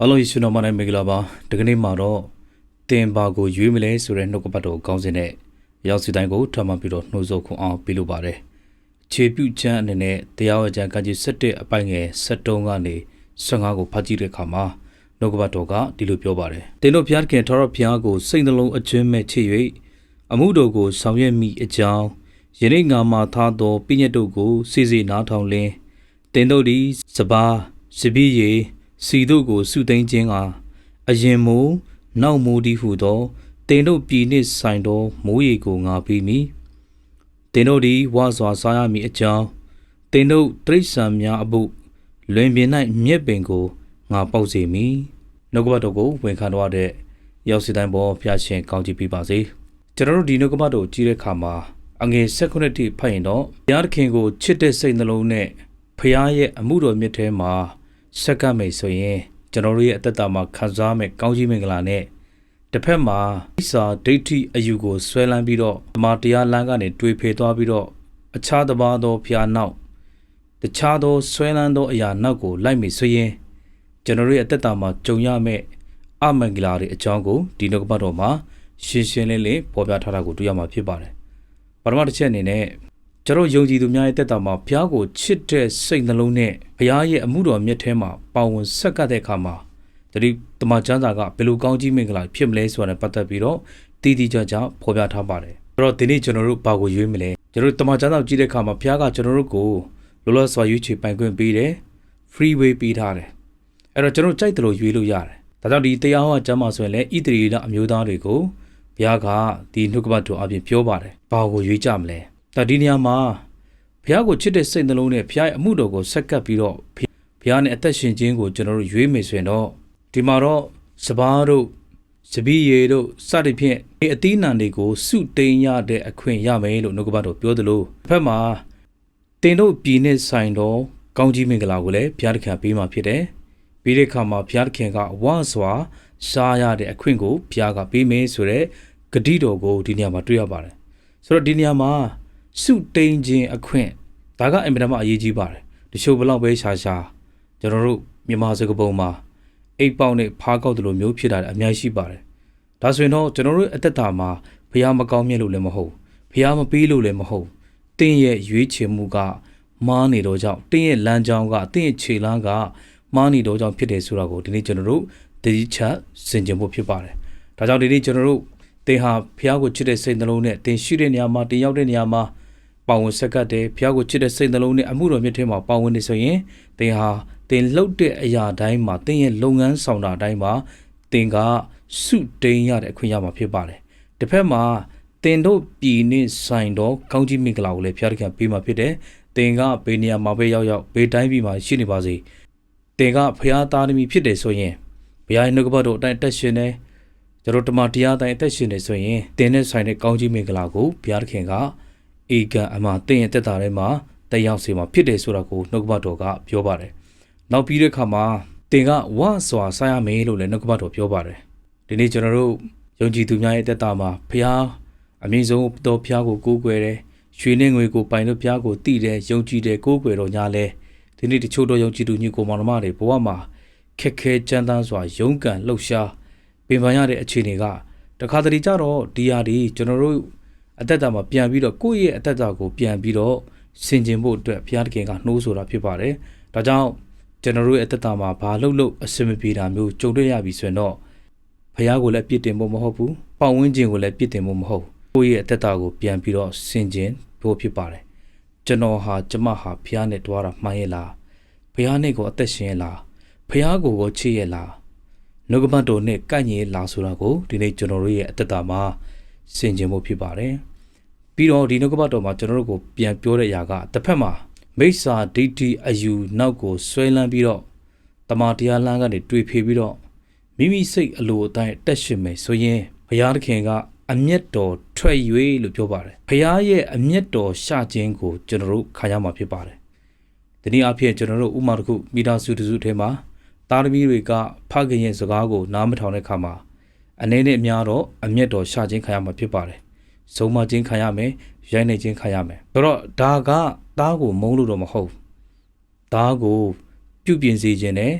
အားလုံးရှင်တော်မနဲ့မင်္ဂလာပါဒီကနေ့မှာတော့တင်ပါကိုရွေးမလဲဆိုတဲ့နှုတ်ကပတ်တော်ကောင်းစဉ်နဲ့ရောက်စီတိုင်းကိုထပ်မံပြီးတော့နှိုးဆော်ခွန်အောင်ပြုလုပ်ပါတယ်ခြေပြုချမ်းအနေနဲ့တရားဝကြံကကြီး7အပိုင်ငယ်73ကနေ15ကိုဖတ်ကြည့်တဲ့အခါမှာနှုတ်ကပတ်တော်ကဒီလိုပြောပါတယ်တင်တို့ဘုရားခင်ထော်ရဘုရားကိုစိတ်နှလုံးအကျွမ်းမဲ့ချစ်၍အမှုတော်ကိုဆောင်ရွက်မိအကြောင်းယနေ့ငါမှာထားသောပြည့်ညတ်တို့ကိုစီစီနားထောင်လင်းတင်တို့သည်စပါးစပီးရီ စီတို့ကိုစုသိမ်းခြင်းကအရင်မိုးနောက်မိုးဒီဟုသောတင်တို့ပြည်နှင့်ဆိုင်သောမိုးရေကိုငါပြီးမည်တင်တို့သည်ဝါစွာစားရမည်အကြောင်းတင်တို့တိရစ္ဆာန်များအဖို့လွင်ပြင်၌မြက်ပင်ကိုငါပေါက်စေမည်နှုတ်ကပတ်တော်ကိုဝန်ခံတော်တဲ့ရောက်စီတိုင်းပေါ်ဖျားရှင်ကောင်းချီးပေးပါစေကျွန်တော်တို့ဒီနှုတ်ကပတ်တော်ကြည့်တဲ့အခါမှာအငယ်၁၉တိဖတ်ရင်တော့ဘုရားသခင်ကိုချစ်တဲ့စိတ်နှလုံးနဲ့ဖခင်ရဲ့အမှုတော်မြတ်ထဲမှာ ဆက်ကပ်မယ်ဆိုရင်ကျွန်တော်တို့ရဲ့အသက်တာမှာခံစားမဲ့ကောင်းကြီးမင်္ဂလာနဲ့တစ်ဖက်မှာဣစာဒိဋ္ဌိအယူကိုဆွဲလန်းပြီးတော့ဓမ္မတရားလမ်းကနေတွေးဖေသွားပြီးတော့အခြားတစ်ပါးသောဖျားနောက်တခြားသောဆွဲလန်းသောအရာနောက်ကိုလိုက်မိဆိုရင်ကျွန်တော်တို့ရဲ့အသက်တာမှာကြုံရမယ့်အမင်္ဂလာတွေအကြောင်းကိုဒီနှုတ်ကပတ်တော်မှာရှင်းရှင်းလင်းလင်းပေါ်ပြထားတာကိုတွေ့ရမှာဖြစ်ပါတယ်ပထမတစ်ချက်အနေနဲ့ ကျွန်တော်ယုံကြည်သူများရဲ့တက်တာမှာဘုရားကိုချစ်တဲ့စိတ်နှလုံးနဲ့ဘုရားရဲ့အမှုတော်မြတ်ထဲမှာပါဝင်ဆက်ကပ်တဲ့အခါမှာတတိတမန်ကျမ်းစာကဘယ်လိုကောင်းကြီးမင်္ဂလာဖြစ်မလဲဆိုတာနဲ့ပတ်သက်ပြီးတော့တည်တည်ကြကြဖော်ပြထားပါတယ်။အဲ့တော့ဒီနေ့ကျွန်တော်တို့ဘာကိုရွေးမလဲ။ကျွန်တော်တို့တမန်ကျမ်းစာကြည့်တဲ့အခါမှာဘုရားကကျွန်တော်တို့ကိုလောလောဆယ်ရွေးချယ်ပိုင်ခွင့်ပေးတယ်။ free way ပေးထားတယ်။အဲ့တော့ကျွန်တော်ကြိုက်တယ်လို့ရွေးလို့ရတယ်။ဒါကြောင့်ဒီတရားဟောကျမ်းမှာဆိုရင်လည်းဣတရီလအမျိုးသားတွေကိုဘုရားကဒီနှုတ်ကပတ်တော်အပြင်ပြောပါတယ်။ဘာကိုရွေးကြမလဲ။ ဒါဒီနေရာမှာဘုရားကိုချစ်တဲ့စိတ်နှလုံးနဲ့ဘုရားရဲ့အမှုတော်ကိုဆက်ကပ်ပြီးတော့ဘုရားနဲ့အသက်ရှင်ခြင်းကိုကျွန်တော်တို့ရွေးမယ်ဆိုရင်တော့ဒီမှာတော့စပားတို့စပီးရီတို့စသဖြင့်ဒီအသီးနှံတွေကိုစုတိန်ရတဲ့အခွင့်ရမယ်လို့နှုတ်ကပတ်တော်ပြောသလိုတစ်ဖက်မှာတင်တို့ပြည်နဲ့ဆိုင်တော့ကောင်းကြီးမင်္ဂလာကိုလည်းဘုရားသခင်ပေးมาဖြစ်တယ်ပြီးတဲ့အခါမှာဘုရားသခင်ကဝါစွာရှားရတဲ့အခွင့်ကိုဘုရားကပေးမယ်ဆိုတဲ့ဂတိတော်ကိုဒီနေရာမှာတွေ့ရပါတယ်ဆိုတော့ဒီနေရာမှာ စုတိန်ခြင်းအခွင့်ဒါကအင်မတန်မှအရေးကြီးပါတယ်တချို့ဘလောက်ပဲရှာရှာကျွန်တော်တို့မြန်မာစကားပုံမှာအိတ်ပေါက်နဲ့ဖားကောက်တယ်လို့မျိုးဖြစ်တာလည်းအများကြီးရှိပါတယ်ဒါဆိုရင်တော့ကျွန်တော်တို့အသက်တာမှာဖះမကောင်းမြတ်လို့လည်းမဟုတ်ဖះမပေးလို့လည်းမဟုတ်တင်းရဲ့ရွေးချယ်မှုကမားနေတော့ကြောင့်တင်းရဲ့လမ်းကြောင်းကတင်းရဲ့ခြေလမ်းကမားနေတော့ကြောင့်ဖြစ်တယ်ဆိုတာကိုဒီနေ့ကျွန်တော်တို့တတိချက်စင်ကြင်ဖို့ဖြစ်ပါတယ်ဒါကြောင့်ဒီနေ့ကျွန်တော်တို့ တင်းဟာဖះကိုချစ်တဲ့စိတ်နှလုံးနဲ့တင်းရှိတဲ့နေရာမှာတင်းရောက်တဲ့နေရာမှာပါဝင်ဆက်ကပ်တယ်ဖះကိုချစ်တဲ့စိတ်နှလုံးနဲ့အမှုတော်မြတ်ထဲမှာပါဝင်နေဆိုရင်တင်းဟာတင်လှုပ်တဲ့အရာတိုင်းမှာတင်ရဲ့လုပ်ငန်းဆောင်တာတိုင်းမှာတင်ကစုတိန်ရတဲ့အခွင့်ရမှာဖြစ်ပါတယ်။တစ်ဖက်မှာတင်တို့ပြည်နှင့်ဆိုင်တော့ကောင်းကြီးမင်္ဂလာကိုလည်းဖျားတခင်ပေးမှာဖြစ်တယ်။တင်ကဘေးနေရာမှာပဲရောက်ရောက်ဘေးတိုင်းပြည်မှာရှိနေပါစေ။တင်ကဖျားသားသမီးဖြစ်တယ်ဆိုရင်ဘုရားရဲ့နှုတ်ကပတ်တော်အတိုင်းအသက်ရှင်နေ ကျွန်တော်တမန်တရားတိုင်းအသက်ရှင်နေဆိုရင်တင်နဲ့ဆိုင်တဲ့ကောင်းကြီးမင်္ဂလာကိုဘုရားသခင်ကအေကံအမှတင်ရဲ့တက်တာထဲမှာတက်ရောက်စေမှာဖြစ်တယ်ဆိုတာကိုနှုတ်ကပတ်တော်ကပြောပါတယ်နောက်ပြီးတဲ့အခါမှာတင်ကဝစွာစားရမယ်လို့လည်းနှုတ်ကပတ်တော်ပြောပါတယ်ဒီနေ့ကျွန်တော်တို့ယုံကြည်သူများရဲ့တက်တာမှာဖျားအမြင့်ဆုံးတော်ဖျားကိုကိုးကွယ်တယ်ရွှေနဲ့ငွေကိုပိုင်လို့ဖျားကိုတည်တယ်ယုံကြည်တယ်ကိုးကွယ်တော်ညာလဲဒီနေ့တချို့တော့ယုံကြည်သူညီကိုမောင်နှမတွေဘဝမှာခက်ခဲကြမ်းတမ်းစွာယုံကန်လှုပ်ရှား ပင်ပန်းရတဲ့အခြေအနေကတခါတလေကြတော့ဒီဟာဒီကျွန်တော်တို့အသက်တာမှာပြန်ပြီးတော့ကိုယ့်ရဲ့အသက်တာကိုပြန်ပြီးတော့ဆင်ခြင်ဖို့အတွက်ဘုရားတခင်ကနှိုးဆိုတာဖြစ်ပါတယ်ဒါကြောင့်ကျွန်တော်တို့ရဲ့အသက်တာမှာဘာလှုပ်လှုပ်အဆင်မပြေတာမျိုးကြုံတွေ့ရပြီဆိုရင်တော့ဘုရားကိုလည်းပြစ်တင်ဖို့မဟုတ်ဘူးပတ်ဝန်းကျင်ကိုလည်းပြစ်တင်ဖို့မဟုတ်ကိုယ့်ရဲ့အသက်တာကိုပြန်ပြီးတော့ဆင်ခြင်ဖို့ဖြစ်ပါတယ်ကျွန်တော်ဟာကျမဟာဘုရားနဲ့တွားတာမှန်ရဲ့လားဘုရားနဲ့ကိုအသက်ရှင်ရဲ့လားဘုရားကိုကိုချစ်ရဲ့လား နှုတ်ကပတ်တော်နဲ့ကန့်ညင်လားဆိုတာကိုဒီနေ့ကျွန်တော်တို့ရဲ့အသက်တာမှာဆင်ခြင်ဖို့ဖြစ်ပါတယ်ပြီးတော့ဒီနှုတ်ကပတ်တော်မှာကျွန်တော်တို့ကိုပြန်ပြောတဲ့အရာကတစ်ဖက်မှာမိစ္ဆာဒိဋ္ဌိအယူနောက်ကိုဆွဲလန်းပြီးတော့တမာတရားလမ်းကနေတွေ့ဖေပြီးတော့မိမိစိတ်အလိုအတိုင်းတက်ရှင်မယ်ဆိုရင်ဘုရားသခင်ကအမျက်တော်ထွက်၍လို့ပြောပါတယ်ဘုရားရဲ့အမျက်တော်ရှာခြင်းကိုကျွန်တော်တို့ခံရမှာဖြစ်ပါတယ်ဒီနေ့အဖြစ်ကျွန်တော်တို့ဥမာတစ်ခုမိသားစုတစုထဲမှာ သားသမီးတွေကဖခင်ရဲ့စကားကိုနားမထောင်တဲ့ခါမှာအနေနဲ့အများတော့အမျက်တော်ရှာခြင်းခံရမှာဖြစ်ပါတယ်ဆုံးမခြင်းခံရမယ်ရိုက်နှိပ်ခြင်းခံရမယ်ဆိုတော့ဒါကသားကိုမုန်းလို့တော့မဟုတ်သားကိုပြုပြင်စေခြင်းနဲ့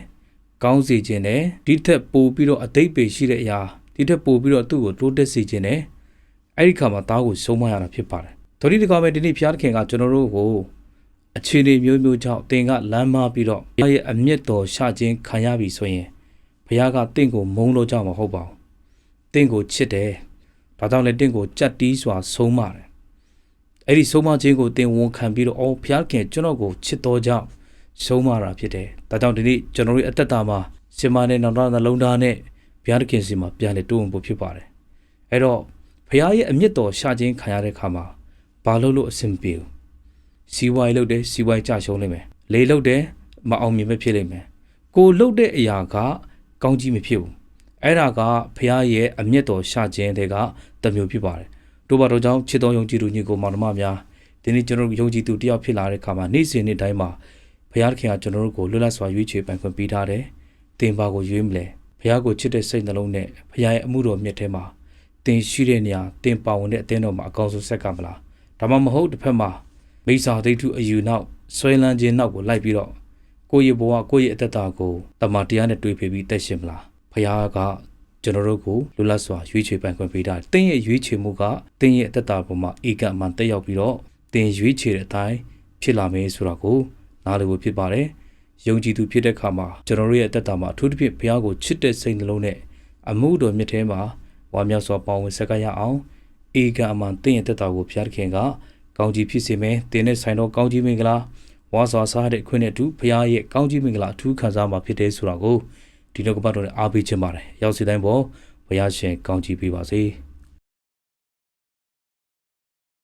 ကောင်းစေခြင်းနဲ့ဒီထက်ပိုပြီးတော့အတိတ်ပေရှိတဲ့အရာဒီထက်ပိုပြီးတော့သူ့ကိုတိုးတက်စေခြင်းနဲ့အဲ့ဒီခါမှာသားကိုဆုံးမရတာဖြစ်ပါတယ်။ဒိုရီတကာမဲ့ဒီနေ့ဖျားသခင်ကကျွန်တော်တို့ကို အခြေအနေမျိုးမျိုးကြောင့်တင်ကလမ်းမပြီးတော့ဘုရားရဲ့အမျက်တော်ရှာခြင်းခံရပြီဆိုရင်ဘုရားကတင့်ကိုမုန်းလို့ကြောက်မှာမဟုတ်ပါဘူး။တင့်ကိုချစ်တယ်။ဒါကြောင့်လည်းတင့်ကိုကြက်တီးစွာဆုံးမတယ်။အဲ့ဒီဆုံးမခြင်းကိုတင်ဝန်ခံပြီးတော့အော်ဘုရားခင်ကျွန်တော်ကိုချစ်တော်ကြောင့်ဆုံးမတာဖြစ်တယ်။ဒါကြောင့်ဒီနေ့ကျွန်တော်တို့ရဲ့အသက်တာမှာစင်မာနဲ့နောင်တနှလုံးသားနဲ့ဘုရားသခင်စီမှာပြန်လေတိုးဝင်ဖို့ဖြစ်ပါတယ်။အဲ့တော့ဘုရားရဲ့အမျက်တော်ရှာခြင်းခံရတဲ့အခါမှာဘာလို့လို့အဆင်မပြေဘူး။ စီဝိုင်းလုပ်တယ်စီဝိုင်းကြရှုံးလိမ့်မယ်။လေလုပ်တယ်မအောင်မြင်ပဲဖြစ်လိမ့်မယ်။ကိုလုပ်တဲ့အရာကကောင်းကြီးမဖြစ်ဘူး။အဲ့ဒါကဘုရားရဲ့အမျက်တော်ရှာခြင်းတွေကတစ်မျိုးဖြစ်ပါတယ်။တို့ဘာတို့ကြောင့်ချစ်တော်ယုံကြည်သူညီကိုမောင်နှမများဒီနေ့ကျွန်တော်တို့ယုံကြည်သူတယောက်ဖြစ်လာတဲ့အခါမှာနေ့စဉ်နေ့တိုင်းမှာဘုရားသခင်ကကျွန်တော်တို့ကိုလွတ်လပ်စွာရွေးချယ်ပိုင်ခွင့်ပေးထားတယ်။တင်ပါကိုရွေးမလဲ။ဘုရားကိုချစ်တဲ့စိတ်နှလုံးနဲ့ဘုရားရဲ့အမှုတော်မြတ်ထဲမှာတင်ရှိတဲ့နေရာတင်ပါဝင်တဲ့အသင်းတော်မှာအကောင်းဆုံးဆက်ကမလား။ဒါမှမဟုတ်တစ်ဖက်မှာ မိစ္ဆာဒိဋ္ဌုအယူနောက်ဆွဲလန်းခြင်းနောက်ကိုလိုက်ပြီးတော့ကိုယ့်ရဲ့ဘဝကိုယ့်ရဲ့အသက်တာကိုတမန်တရားနဲ့တွေးဖေပြီးတက်ရှင်မလား။ဘုရားကကျွန်တော်တို့ကိုလွတ်လပ်စွာရွေးချယ်ပိုင်ခွင့်ပေးတာ။တင်းရဲ့ရွေးချယ်မှုကတင်းရဲ့အသက်တာပေါ်မှာဧကအမှန်တက်ရောက်ပြီးတော့တင်းရွေးချယ်တဲ့အတိုင်းဖြစ်လာမယ်ဆိုတာကိုနားလည်ဖို့ဖြစ်ပါတယ်။ယုံကြည်သူဖြစ်တဲ့အခါမှာကျွန်တော်တို့ရဲ့အသက်တာမှာအထူးသဖြင့်ဘုရားကိုချစ်တဲ့စိတ်နှလုံးနဲ့အမှုတော်မြတ်ထဲမှာဝါမြောက်စွာပါဝင်ဆက်ကရအောင်ဧကအမှန်တင်းရဲ့အသက်တာကိုဘုရားသခင်က ကောင်းကြီးဖြစ်စေမယ်။တင်းနဲ့ဆိုင်တော့ကောင်းကြီးမင်္ဂလာဝါစွာစားတဲ့အခွင့်နဲ့အတူဘုရားရဲ့ကောင်းကြီးမင်္ဂလာအထူးခံစားမှာဖြစ်တဲ့ဆိုတာကိုဒီနောက်ကပတ်တော်နဲ့အားပေးခြင်းပါတယ်။ရောက်စီတိုင်းပေါ်ဘုရားရှင်ကောင်းကြီးပေးပါစေ။